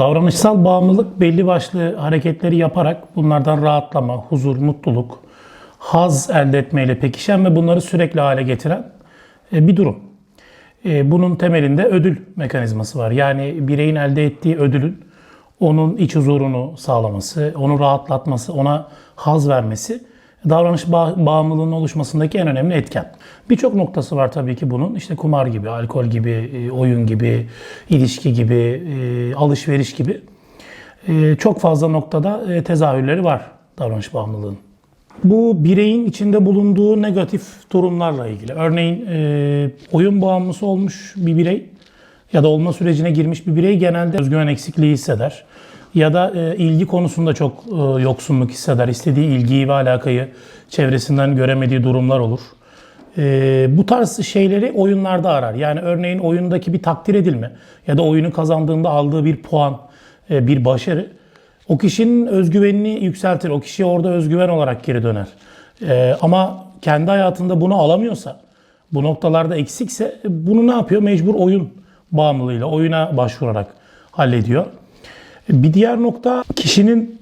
Davranışsal bağımlılık belli başlı hareketleri yaparak bunlardan rahatlama, huzur, mutluluk, haz elde etmeyle pekişen ve bunları sürekli hale getiren e, bir durum. E, Bunun temelinde ödül mekanizması var. Yani bireyin elde ettiği ödülün onun iç huzurunu sağlaması, onu rahatlatması, ona haz vermesi davranış bağ- bağımlılığının oluşmasındaki en önemli etken. Birçok noktası var tabii ki bunun. İşte kumar gibi, alkol gibi, e, oyun gibi, ilişki gibi, e, alışveriş gibi e, çok fazla noktada tezahürleri var davranış bağımlılığının. Bu bireyin içinde bulunduğu negatif durumlarla ilgili. Örneğin oyun bağımlısı olmuş bir birey ya da olma sürecine girmiş bir birey genelde özgüven eksikliği hisseder. Ya da e, ilgi konusunda çok e, yoksunluk hisseder. İstediği ilgiyi ve alakayı çevresinden göremediği durumlar olur. E, bu tarz şeyleri oyunlarda arar. Yani örneğin oyundaki bir takdir edilme ya da oyunu kazandığında aldığı bir puan, e, bir başarı o kişinin özgüvenini yükseltir. O kişiye orada özgüven olarak geri döner. Ee, ama kendi hayatında bunu alamıyorsa, bu noktalarda eksikse bunu ne yapıyor? Mecbur oyun bağımlılığıyla, oyuna başvurarak hallediyor. Bir diğer nokta kişinin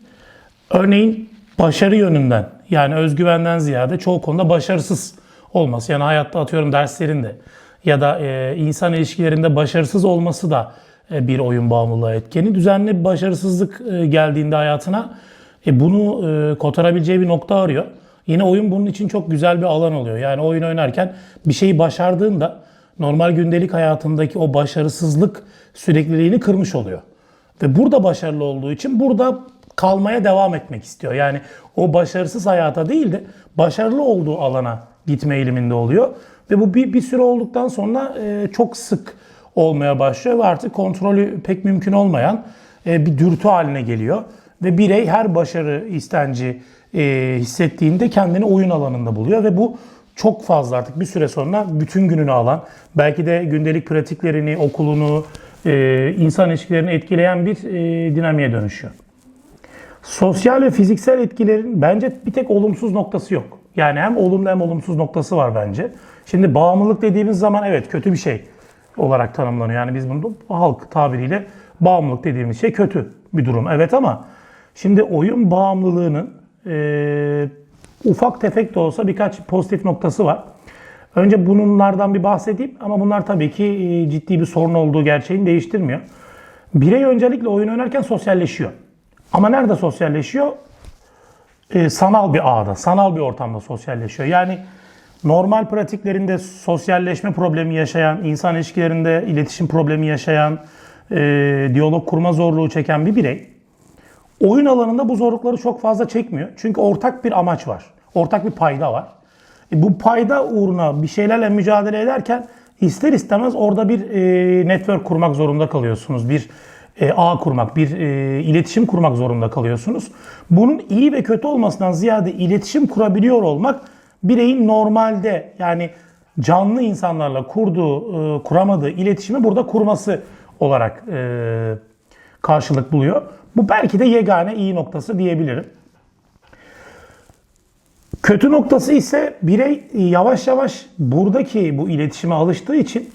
örneğin başarı yönünden yani özgüvenden ziyade çoğu konuda başarısız olması. Yani hayatta atıyorum derslerinde ya da e, insan ilişkilerinde başarısız olması da e, bir oyun bağımlılığı etkeni. Düzenli bir başarısızlık e, geldiğinde hayatına e, bunu e, kotarabileceği bir nokta arıyor. Yine oyun bunun için çok güzel bir alan oluyor. Yani oyun oynarken bir şeyi başardığında normal gündelik hayatındaki o başarısızlık sürekliliğini kırmış oluyor. Ve burada başarılı olduğu için burada kalmaya devam etmek istiyor. Yani o başarısız hayata değil de başarılı olduğu alana gitme eğiliminde oluyor. Ve bu bir, bir süre olduktan sonra e, çok sık olmaya başlıyor ve artık kontrolü pek mümkün olmayan e, bir dürtü haline geliyor. Ve birey her başarı istenci e, hissettiğinde kendini oyun alanında buluyor ve bu çok fazla artık bir süre sonra bütün gününü alan, belki de gündelik pratiklerini, okulunu, e, insan ilişkilerini etkileyen bir e, dinamiğe dönüşüyor. Sosyal ve fiziksel etkilerin bence bir tek olumsuz noktası yok. Yani hem olumlu hem olumsuz noktası var bence. Şimdi bağımlılık dediğimiz zaman evet kötü bir şey olarak tanımlanıyor. Yani biz bunu halk tabiriyle bağımlılık dediğimiz şey kötü bir durum. Evet ama şimdi oyun bağımlılığının e, ufak tefek de olsa birkaç pozitif noktası var. Önce bunlardan bir bahsedeyim ama bunlar tabii ki e, ciddi bir sorun olduğu gerçeğini değiştirmiyor. Birey öncelikle oyun oynarken sosyalleşiyor. Ama nerede sosyalleşiyor? E, sanal bir ağda, sanal bir ortamda sosyalleşiyor. Yani normal pratiklerinde sosyalleşme problemi yaşayan, insan ilişkilerinde iletişim problemi yaşayan, e, diyalog kurma zorluğu çeken bir birey oyun alanında bu zorlukları çok fazla çekmiyor. Çünkü ortak bir amaç var. Ortak bir payda var. E, bu payda uğruna bir şeylerle mücadele ederken ister istemez orada bir e, network kurmak zorunda kalıyorsunuz. Bir e, ağ kurmak, bir e, iletişim kurmak zorunda kalıyorsunuz. Bunun iyi ve kötü olmasından ziyade iletişim kurabiliyor olmak bireyin normalde yani canlı insanlarla kurduğu, e, kuramadığı iletişimi burada kurması olarak e, karşılık buluyor. Bu belki de yegane iyi noktası diyebilirim. Kötü noktası ise birey yavaş yavaş buradaki bu iletişime alıştığı için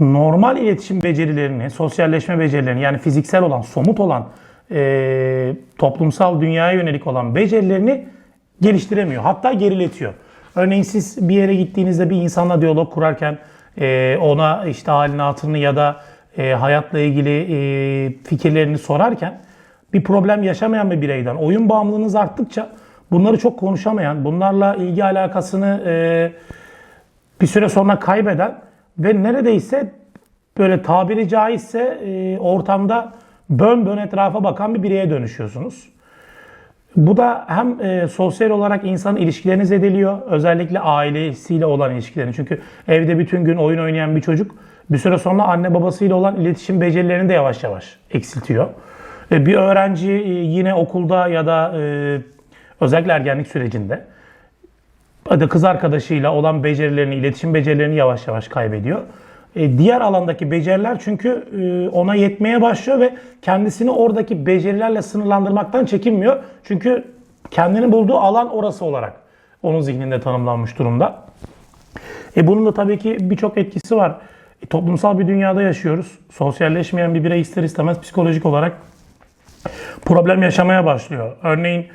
normal iletişim becerilerini, sosyalleşme becerilerini yani fiziksel olan, somut olan, e, toplumsal dünyaya yönelik olan becerilerini geliştiremiyor. Hatta geriletiyor. Örneğin siz bir yere gittiğinizde bir insanla diyalog kurarken e, ona işte halini hatırını ya da e, hayatla ilgili e, fikirlerini sorarken bir problem yaşamayan bir bireyden oyun bağımlılığınız arttıkça bunları çok konuşamayan, bunlarla ilgi alakasını e, bir süre sonra kaybeden ve neredeyse böyle tabiri caizse e, ortamda bön bön etrafa bakan bir bireye dönüşüyorsunuz. Bu da hem e, sosyal olarak insan ilişkilerini zedeliyor. Özellikle ailesiyle olan ilişkilerini. Çünkü evde bütün gün oyun oynayan bir çocuk bir süre sonra anne babasıyla olan iletişim becerilerini de yavaş yavaş eksiltiyor. E, bir öğrenci e, yine okulda ya da e, özellikle ergenlik sürecinde kız arkadaşıyla olan becerilerini, iletişim becerilerini yavaş yavaş kaybediyor. E, diğer alandaki beceriler çünkü e, ona yetmeye başlıyor ve kendisini oradaki becerilerle sınırlandırmaktan çekinmiyor. Çünkü kendini bulduğu alan orası olarak onun zihninde tanımlanmış durumda. E bunun da tabii ki birçok etkisi var. E, toplumsal bir dünyada yaşıyoruz. Sosyalleşmeyen bir birey ister istemez psikolojik olarak problem yaşamaya başlıyor. Örneğin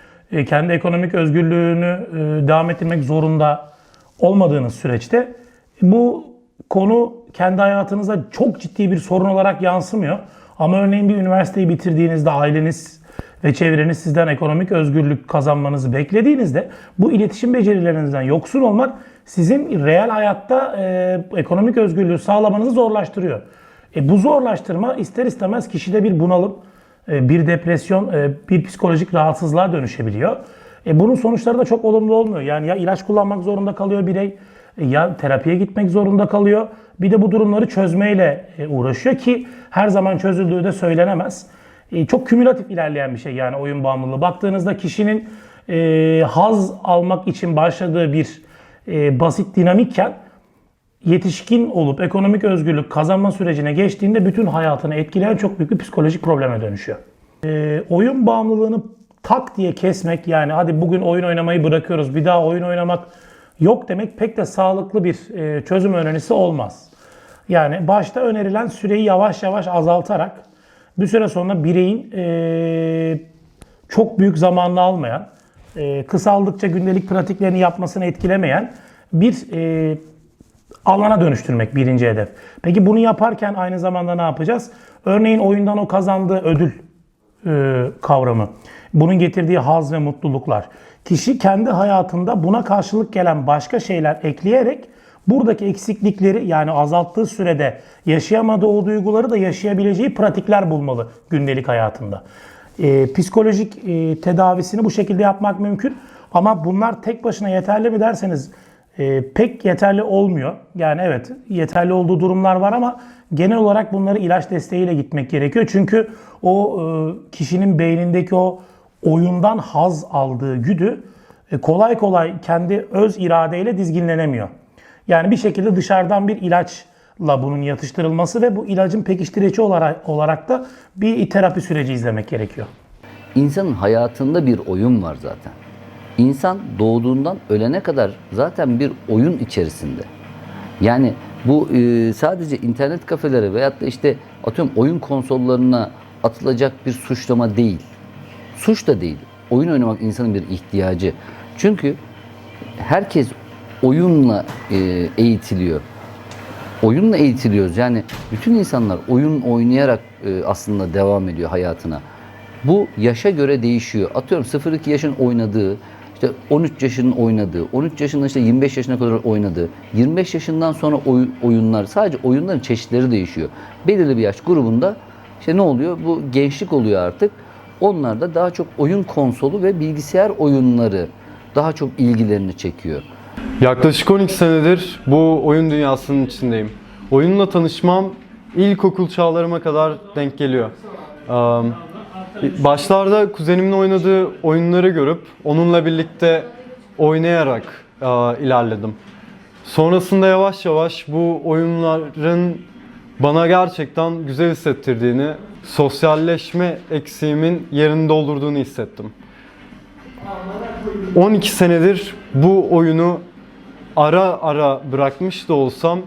kendi ekonomik özgürlüğünü e, devam ettirmek zorunda olmadığınız süreçte bu konu kendi hayatınıza çok ciddi bir sorun olarak yansımıyor. Ama örneğin bir üniversiteyi bitirdiğinizde aileniz ve çevreniz sizden ekonomik özgürlük kazanmanızı beklediğinizde bu iletişim becerilerinizden yoksun olmak sizin reel hayatta e, ekonomik özgürlüğü sağlamanızı zorlaştırıyor. E, bu zorlaştırma ister istemez kişide bir bunalım, e, bir depresyon, e, bir psikolojik rahatsızlığa dönüşebiliyor. E, bunun sonuçları da çok olumlu olmuyor. Yani ya ilaç kullanmak zorunda kalıyor birey, e, ya terapiye gitmek zorunda kalıyor. Bir de bu durumları çözmeyle e, uğraşıyor ki her zaman çözüldüğü de söylenemez. E, Çok kümülatif ilerleyen bir şey yani oyun bağımlılığı. Baktığınızda kişinin e, haz almak için başladığı bir e, basit dinamikken yetişkin olup ekonomik özgürlük kazanma sürecine geçtiğinde bütün hayatını etkileyen çok büyük bir psikolojik probleme dönüşüyor. E, oyun bağımlılığını tak diye kesmek yani hadi bugün oyun oynamayı bırakıyoruz bir daha oyun oynamak yok demek pek de sağlıklı bir e, çözüm önerisi olmaz. Yani başta önerilen süreyi yavaş yavaş azaltarak bir süre sonra bireyin e, çok büyük zamanını almayan, e, kısaldıkça gündelik pratiklerini yapmasını etkilemeyen bir e, alana dönüştürmek birinci hedef. Peki bunu yaparken aynı zamanda ne yapacağız? Örneğin oyundan o kazandığı ödül e, kavramı. Bunun getirdiği haz ve mutluluklar. Kişi kendi hayatında buna karşılık gelen başka şeyler ekleyerek buradaki eksiklikleri yani azalttığı sürede yaşayamadığı o duyguları da yaşayabileceği pratikler bulmalı gündelik hayatında. E, psikolojik e, tedavisini bu şekilde yapmak mümkün ama bunlar tek başına yeterli mi derseniz e, pek yeterli olmuyor. Yani evet yeterli olduğu durumlar var ama genel olarak bunları ilaç desteğiyle gitmek gerekiyor. Çünkü o e, kişinin beynindeki o oyundan haz aldığı güdü e, kolay kolay kendi öz iradeyle dizginlenemiyor. Yani bir şekilde dışarıdan bir ilaçla bunun yatıştırılması ve bu ilacın pekiştirici olarak, olarak da bir terapi süreci izlemek gerekiyor. İnsanın hayatında bir oyun var zaten. İnsan doğduğundan ölene kadar zaten bir oyun içerisinde. Yani bu e, sadece internet kafelere veyahut da işte atıyorum oyun konsollarına atılacak bir suçlama değil. Suç da değil. Oyun oynamak insanın bir ihtiyacı. Çünkü herkes oyunla e, eğitiliyor. Oyunla eğitiliyoruz. Yani bütün insanlar oyun oynayarak e, aslında devam ediyor hayatına. Bu yaşa göre değişiyor. Atıyorum 0-2 yaşın oynadığı, işte 13 yaşının oynadığı, 13 yaşında işte 25 yaşına kadar oynadığı, 25 yaşından sonra oy- oyunlar, sadece oyunların çeşitleri değişiyor. Belirli bir yaş grubunda işte ne oluyor? Bu gençlik oluyor artık. Onlar da daha çok oyun konsolu ve bilgisayar oyunları daha çok ilgilerini çekiyor. Yaklaşık 12 senedir bu oyun dünyasının içindeyim. Oyunla tanışmam ilkokul çağlarıma kadar denk geliyor. Ee, Başlarda kuzenimin oynadığı oyunları görüp onunla birlikte oynayarak e, ilerledim. Sonrasında yavaş yavaş bu oyunların bana gerçekten güzel hissettirdiğini, sosyalleşme eksiğimin yerini doldurduğunu hissettim. 12 senedir bu oyunu ara ara bırakmış da olsam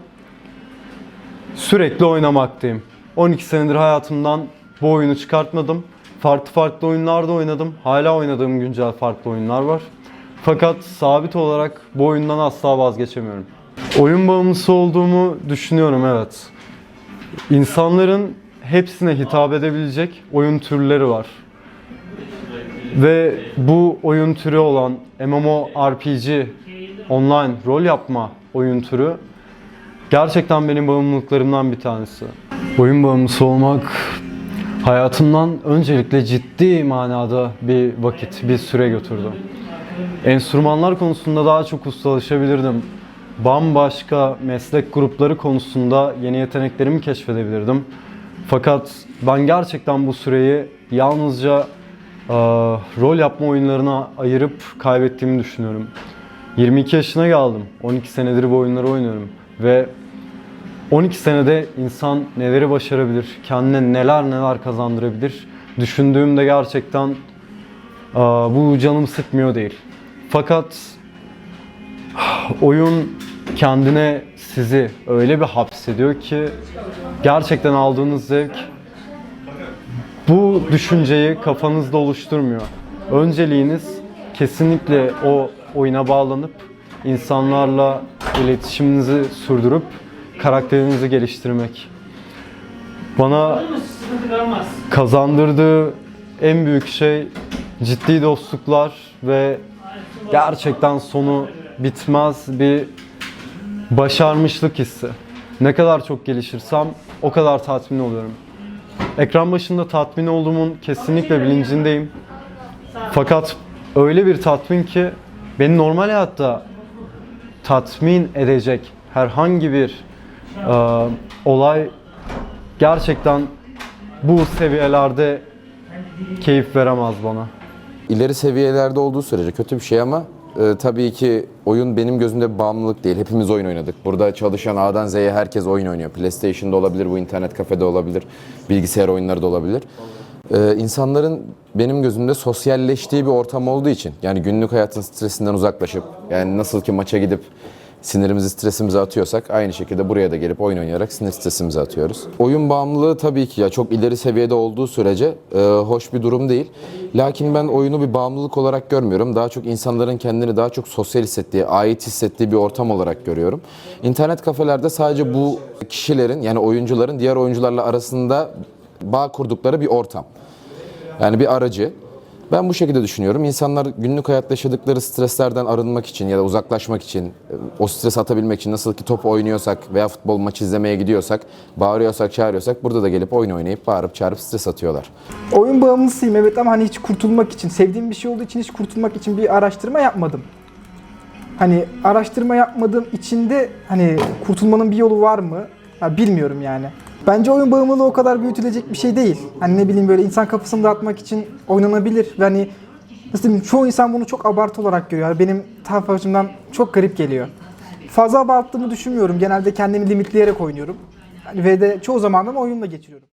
sürekli oynamaktayım. 12 senedir hayatımdan bu oyunu çıkartmadım. Farklı farklı oyunlarda oynadım. Hala oynadığım güncel farklı oyunlar var. Fakat sabit olarak bu oyundan asla vazgeçemiyorum. Oyun bağımlısı olduğumu düşünüyorum evet. İnsanların hepsine hitap edebilecek oyun türleri var. Ve bu oyun türü olan MMORPG, online rol yapma oyun türü gerçekten benim bağımlılıklarımdan bir tanesi. Oyun bağımlısı olmak hayatımdan öncelikle ciddi manada bir vakit, bir süre götürdü. Enstrümanlar konusunda daha çok ustalaşabilirdim. Bambaşka meslek grupları konusunda yeni yeteneklerimi keşfedebilirdim. Fakat ben gerçekten bu süreyi yalnızca e, rol yapma oyunlarına ayırıp kaybettiğimi düşünüyorum. 22 yaşına geldim. 12 senedir bu oyunları oynuyorum ve 12 senede insan neleri başarabilir, kendine neler neler kazandırabilir düşündüğümde gerçekten bu canımı sıkmıyor değil. Fakat oyun kendine sizi öyle bir hapsediyor ki gerçekten aldığınız zevk bu düşünceyi kafanızda oluşturmuyor. Önceliğiniz kesinlikle o oyuna bağlanıp insanlarla iletişiminizi sürdürüp karakterinizi geliştirmek. Bana kazandırdığı en büyük şey ciddi dostluklar ve gerçekten sonu bitmez bir başarmışlık hissi. Ne kadar çok gelişirsem o kadar tatmin oluyorum. Ekran başında tatmin olduğumun kesinlikle bilincindeyim. Fakat öyle bir tatmin ki beni normal hayatta tatmin edecek herhangi bir e, olay gerçekten bu seviyelerde keyif veremez bana. İleri seviyelerde olduğu sürece kötü bir şey ama e, tabii ki oyun benim gözümde bağımlılık değil. Hepimiz oyun oynadık. Burada çalışan A'dan Z'ye herkes oyun oynuyor. PlayStation'da olabilir, bu internet kafede olabilir, bilgisayar oyunları da olabilir. E, insanların benim gözümde sosyalleştiği bir ortam olduğu için yani günlük hayatın stresinden uzaklaşıp yani nasıl ki maça gidip sinirimizi, stresimizi atıyorsak aynı şekilde buraya da gelip oyun oynayarak sinir stresimizi atıyoruz. Oyun bağımlılığı tabii ki ya çok ileri seviyede olduğu sürece e, hoş bir durum değil. Lakin ben oyunu bir bağımlılık olarak görmüyorum. Daha çok insanların kendini daha çok sosyal hissettiği, ait hissettiği bir ortam olarak görüyorum. İnternet kafelerde sadece bu kişilerin yani oyuncuların diğer oyuncularla arasında bağ kurdukları bir ortam. Yani bir aracı. Ben bu şekilde düşünüyorum. İnsanlar günlük hayatta yaşadıkları streslerden arınmak için ya da uzaklaşmak için, o stresi atabilmek için nasıl ki top oynuyorsak veya futbol maçı izlemeye gidiyorsak, bağırıyorsak, çağırıyorsak burada da gelip oyun oynayıp bağırıp çağırıp stres atıyorlar. Oyun bağımlısıyım evet ama hani hiç kurtulmak için, sevdiğim bir şey olduğu için hiç kurtulmak için bir araştırma yapmadım. Hani araştırma yapmadığım için de hani kurtulmanın bir yolu var mı? Ha, bilmiyorum yani. Bence oyun bağımlılığı o kadar büyütülecek bir şey değil. Hani ne bileyim böyle insan kafasını dağıtmak için oynanabilir. Ve hani nasıl diyeyim çoğu insan bunu çok abartı olarak görüyor. Yani benim taraf açımdan çok garip geliyor. Fazla abarttığımı düşünmüyorum. Genelde kendimi limitleyerek oynuyorum. Hani ve de çoğu zamanımı oyunla geçiriyorum.